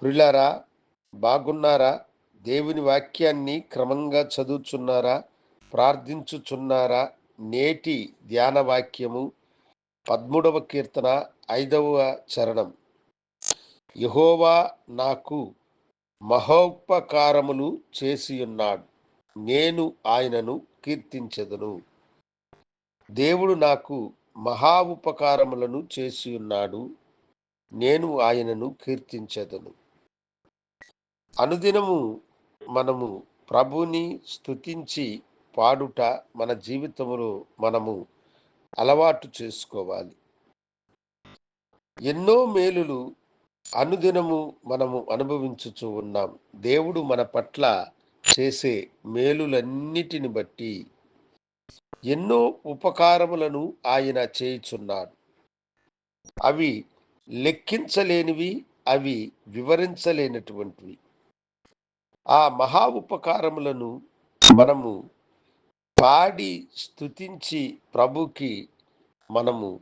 ప్రిలారా బాగున్నారా? దేవుని వాక్యాన్ని క్రమంగా చదువుచున్నారా? ప్రార్థించుచున్నారా? నేటి ధ్యాన వాక్యము పద్మూడవ కీర్తన ఐదవ చరణం. యహోవా నాకు మహోపకారములు చేసియున్నాడు. నేను ఆయనను కీర్తించెదను. దేవుడు నాకు మహా ఉపకారములను చేసి ఉన్నాడు నేను ఆయనను కీర్తించెదను. అనుదినము మనము ప్రభుని స్తుతించి పాడుట మన జీవితంలో మనము అలవాటు చేసుకోవాలి. ఎన్నో మేలులు అనుదినము మనము అనుభవించుచూ ఉన్నాం. దేవుడు మన పట్ల చేసే మేలులన్నిటిని బట్టి ఎన్నో ఉపకారములను ఆయన చేయుచున్నాడు. అవి లెక్కించలేనివి అవి వివరించలేనటువంటివి. ఆ మహా ఉపకారములను మనము పాడి స్థుతించి ప్రభుకి మనము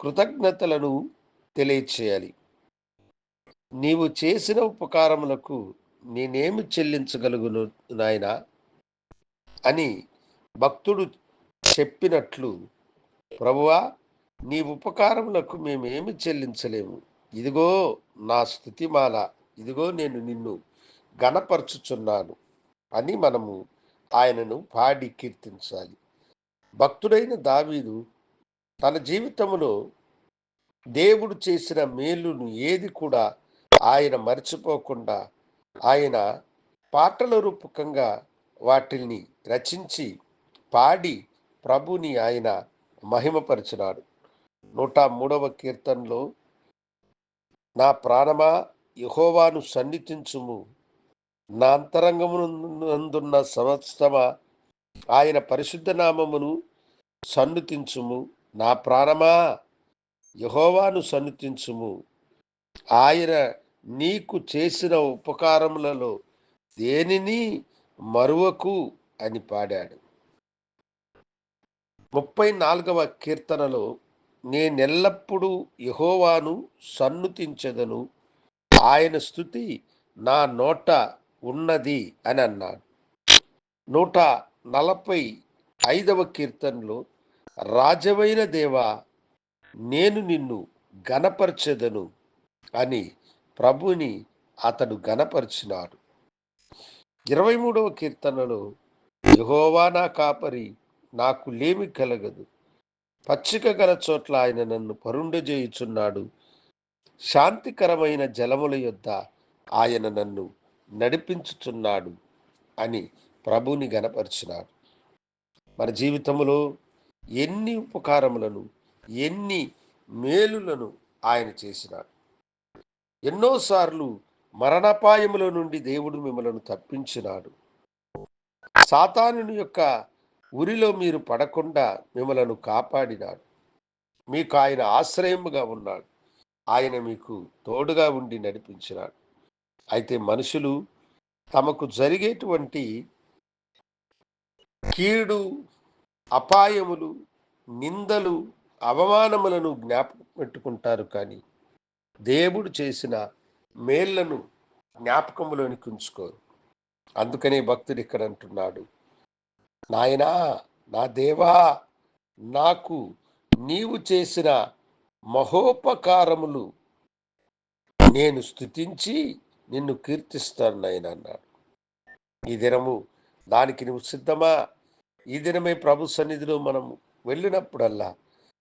కృతజ్ఞతలను తెలియచేయాలి. నీవు చేసిన ఉపకారములకు నేనేమి చెల్లించగలుగును నాయన అని భక్తుడు చెప్పినట్లు ప్రభువా నీ ఉపకారములకు మేమేమి చెల్లించలేము. ఇదిగో నా స్థుతిమాల ఇదిగో నేను నిన్ను గణపరచుచున్నాను అని మనము ఆయనను పాడి కీర్తించాలి. భక్తుడైన దావీదు తన జీవితంలో దేవుడు చేసిన మేలును ఏది కూడా ఆయన మర్చిపోకుండా ఆయన పాటల రూపకంగా వాటిని రచించి పాడి ప్రభుని ఆయన మహిమపరిచినాడు. నూట మూడవ కీర్తనలో నా ప్రాణమా యహోవాను సన్నిధించుము నా అంతరంగమునందున్న సమస్తమ ఆయన పరిశుద్ధ నామమును సన్నుతించుము. నా ప్రాణమా? యహోవాను సన్నుతించుము. ఆయన నీకు చేసిన ఉపకారములలో దేనిని మరువకు? అని పాడాడు. ముప్పై నాలుగవ కీర్తనలో నేనెల్లప్పుడూ యహోవాను సన్నుతించదను. ఆయన స్థుతి నా నోట ఉన్నది అని అన్నాడు. నూట నలభై ఐదవ కీర్తనలో రాజవైన దేవా నేను నిన్ను గనపరచెదను అని ప్రభుని అతడు గనపరిచినాడు ఇరవై మూడవ కీర్తనలో యహోవా నా కాపరి నాకు లేమి కలగదు. పచ్చిక గల చోట్ల ఆయన నన్ను పరుండజేయుచున్నాడు. శాంతికరమైన జలముల యొద్ద ఆయన నన్ను నడిపించుచున్నాడు అని ప్రభుని గనపరిచినాడు మన జీవితంలో ఎన్ని ఉపకారములను ఎన్ని మేలులను ఆయన చేసినాడు. ఎన్నోసార్లు మరణపాయముల నుండి దేవుడు మిమ్మలను తప్పించినాడు. సాతానుని యొక్క ఉరిలో మీరు పడకుండా మిమ్మలను కాపాడినాడు. మీకు ఆయన ఆశ్రయముగా ఉన్నాడు. ఆయన మీకు తోడుగా ఉండి నడిపించినాడు. అయితే మనుషులు తమకు జరిగేటువంటి కీడు అపాయములు నిందలు అవమానములను జ్ఞాపకం పెట్టుకుంటారు కానీ దేవుడు చేసిన మేళ్ళను జ్ఞాపకములోనికి ఉంచుకోరు. అందుకనే భక్తుడు ఇక్కడ అంటున్నాడు నాయనా నా దేవా నాకు నీవు చేసిన మహోపకారములు నేను స్థుతించి నిన్ను కీర్తిస్తాను నాయన అన్నాడు. ఈ దినము దానికి నువ్వు సిద్ధమా? ఈ దినమే ప్రభు సన్నిధిలో మనం వెళ్ళినప్పుడల్లా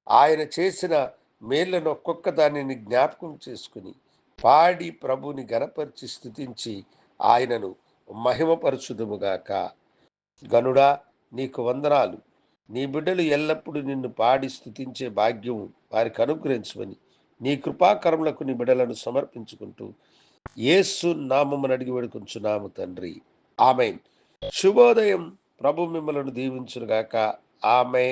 ఆయన చేసిన మేళ్ళను ఒక్కొక్క దానిని జ్ఞాపకం చేసుకుని పాడి ప్రభుని గణపరిచి స్థుతించి ఆయనను మహిమపరచుదుముగాక. గనుడా నీకు వందనాలు. నీ బిడ్డలు ఎల్లప్పుడూ నిన్ను పాడి స్థుతించే భాగ్యం వారికి అనుగ్రహించమని నీ కృపాకరములకు నీ బిడ్డలను సమర్పించుకుంటూ యేసు నామమును అడిగి వేడుకుంటున్నాము తండ్రి. ఆమె శుభోదయం. ప్రభు మిమ్మలను దీవించునుగాక. ఆమె